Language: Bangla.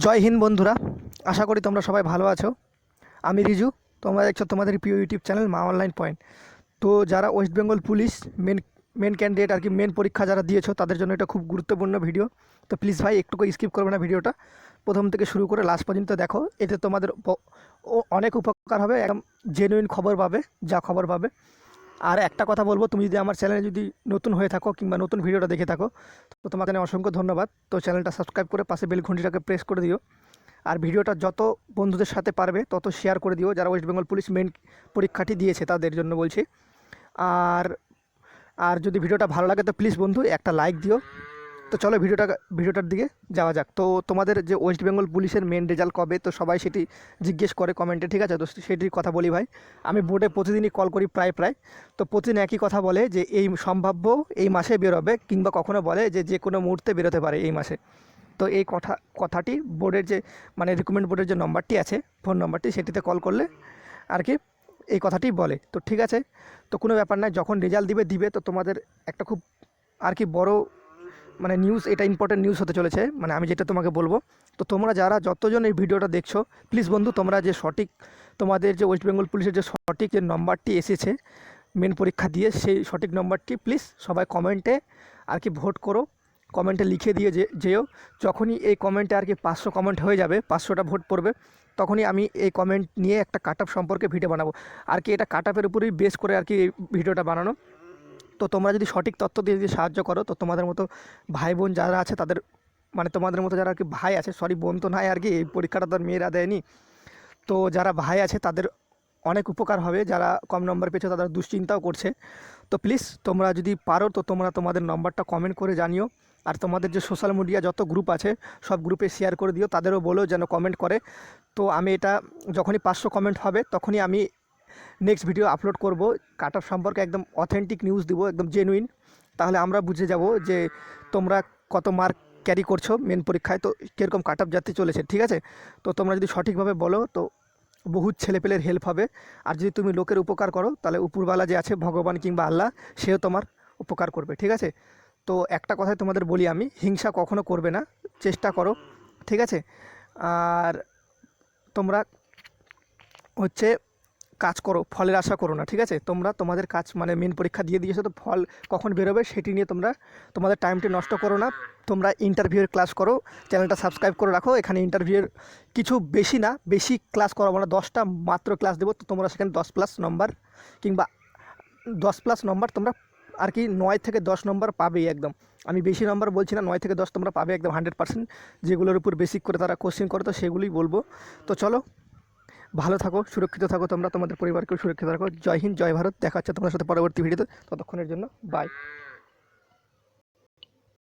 জয় হিন্দ বন্ধুরা, আশা করি তোমরা সবাই ভালো আছো। আমি রিজু, তোমরা দেখছ তোমাদের প্রিয় YouTube channel Ma online point. তো যারা West Bengal police main main candidate আর কি মেন পরীক্ষা যারা দিয়েছ, তাদের জন্য এটা খুব গুরুত্বপূর্ণ ভিডিও। তো প্লিজ ভাই একটুকু স্কিপ করবে না ভিডিওটা। প্রথম থেকে শুরু করে লাস্ট পর্যন্ত দেখো, এতে তোমাদের অনেক উপকার হবে, একদম জেনুইন খবর পাবে, যা খবর পাবে। আর একটা কথা বলব, তুমি যদি আমার চ্যানেলে যদি নতুন হয়ে থাকো কিংবা নতুন ভিডিওটা দেখে থাকো, তো তোমাকে অসংখ্য ধন্যবাদ। তো চ্যানেলটা সাবস্ক্রাইব করে পাশে বেল ঘন্টিটাকে প্রেস করে দিও। আর ভিডিওটা যত বন্ধুদের সাথে পারবে, তত শেয়ার করে দিও। যারা ওয়েস্ট বেঙ্গল পুলিশ মেন পরীক্ষাটি দিয়েছে, তাদের জন্য বলছি। আর আর যদি ভিডিওটা ভালো লাগে, তো প্লিজ বন্ধু, একটা লাইক দিও। তো চলো ভিডিওটা, ভিডিওটার দিকে যাওয়া যাক। তো তোমাদের যে ওয়েস্ট বেঙ্গল পুলিশের মেন রেজাল্ট কবে, তো সবাই সেটি জিজ্ঞেস করে কমেন্টে ঠিক আছে? তো সেটির কথা বলি ভাই। আমি বোর্ডে প্রতিদিনই কল করি প্রায় প্রায়। তো প্রতিদিন একই কথা বলে যে, এই সম্ভাব্য এই মাসে বেরোবে কিংবা কখনো বলে যে যে কোনো মুহূর্তে বেরোতে পারে এই মাসে। তো এই কথা, কথাটি বোর্ডের যে মানে রিকমেন্ড বোর্ডের যে নম্বরটি আছে ফোন নম্বরটি সেটিতে কল করলে আর কি এই কথাটি বলে। তো ঠিক আছে? তো কোনো ব্যাপার নয় যখন রেজাল্ট দিবে দিবে। তো তোমাদের একটা খুব আর কি বড় মানে নিউজ এটা ইম্পর্টেন্ট নিউজ হতে চলেছে। মানে আমি যেটা তোমাকে বলব, তো তোমরা যারা যতজন এই ভিডিওটা দেখছ প্লিজ বন্ধু, তোমরা যে সঠিক তোমাদের যে ওয়েস্ট বেঙ্গল পুলিশের যে সঠিক যে নম্বরটি এসেছে মেন পরীক্ষা দিয়ে সেই সঠিক নম্বরটি প্লিজ সবাই কমেন্টে আর কি ভোট করো। কমেন্টে লিখে দিয়ে যে যেও। যখনই এই কমেন্টে আর কি পাঁচশো কমেন্ট হয়ে যাবে, পাঁচশোটা ভোট পড়বে, তখনই আমি এই কমেন্ট নিয়ে একটা কাটআপ সম্পর্কে ভিডিও বানাবো। আর কি এটা কাট আপের উপরেই বেস করে আর কি ভিডিওটা বানানো। তো তোমরা যদি সঠিক তথ্য দিয়ে যদি সাহায্য করো, তো তোমাদের মতো ভাই বোন যারা আছে তাদের মানে তোমাদের মতো যারা আর কি ভাই আছে সরি বোন তো নাই আর কি, এই পরীক্ষাটা তো আর মেয়েরা দেয়নি। তো যারা ভাই আছে তাদের অনেক উপকার হবে, যারা কম নম্বর পেয়েছে তারা দুশ্চিন্তাও করছে। তো প্লিজ তোমরা যদি পারো, তো তোমরা তোমাদের নম্বরটা কমেন্ট করে জানিও। আর তোমাদের যে সোশ্যাল মিডিয়া যত গ্রুপ আছে, সব গ্রুপে শেয়ার করে দিও, তাদেরও বলো যেন কমেন্ট করে। তো আমি এটা যখনই পাঁচশো কমেন্ট হবে, তখনই আমি নেক্সট ভিডিও আপলোড করব। কাট সম্পর্কে একদম অথেন্টিক নিউজ দিব, একদম জেনুইন তাহলে আমরা বুঝে যাব যে তোমরা কত মার্ক ক্যারি করছ মেন পরীক্ষায়। তো কীরকম কাট অফ যাতে চলেছে, ঠিক আছে? তো তোমরা যদি সঠিকভাবে বলো, তো বহু ছেলেপেলের হেল্প হবে। আর যদি তুমি লোকের উপকার করো, তাহলে উপরওয়ালা যে আছে, ভগবান কিংবা আল্লাহ, সেও তোমার উপকার করবে, ঠিক আছে? তো একটা কথাই তোমাদের বলি আমি, হিংসা কখনো করবে না, চেষ্টা করো, ঠিক আছে? আর তোমরা হচ্ছে কাজ করো, ফলের আশা করো না, ঠিক আছে? তোমরা তোমাদের কাজ মানে মেন পরীক্ষা দিয়ে দিয়েছ তো ফল কখন বেরোবে সেটি নিয়ে তোমরা, তোমাদের টাইমটি নষ্ট করো না। তোমরা ইন্টারভিউয়ের ক্লাস করো চ্যানেলটা সাবস্ক্রাইব করে রাখো। এখানে ইন্টারভিউয়ের কিছু বেশি না, বেশি ক্লাস করাবো না, দশটা মাত্র ক্লাস দেবো। তো তোমরা সেখানে দশ প্লাস নম্বর কিংবা দশ প্লাস নম্বর তোমরা আর কি নয় থেকে দশ নম্বর পাবেই একদম। আমি বেশি নম্বর বলছি না, নয় থেকে দশ তোমরা পাবে একদম হান্ড্রেড পার্সেন্ট যেগুলোর উপর বেসিক করে তারা কোশ্চেন করে, তো সেগুলোই বলব। তো চলো ভালো থাকো, সুরক্ষিত থাকো, তোমরা তোমাদের পরিবারকেও সুরক্ষিত রাখো। জয় হিন্দ, জয় ভারত, দেখা হচ্ছে তোমাদের সাথে পরবর্তী ভিডিওতে। ততক্ষণের জন্য বাই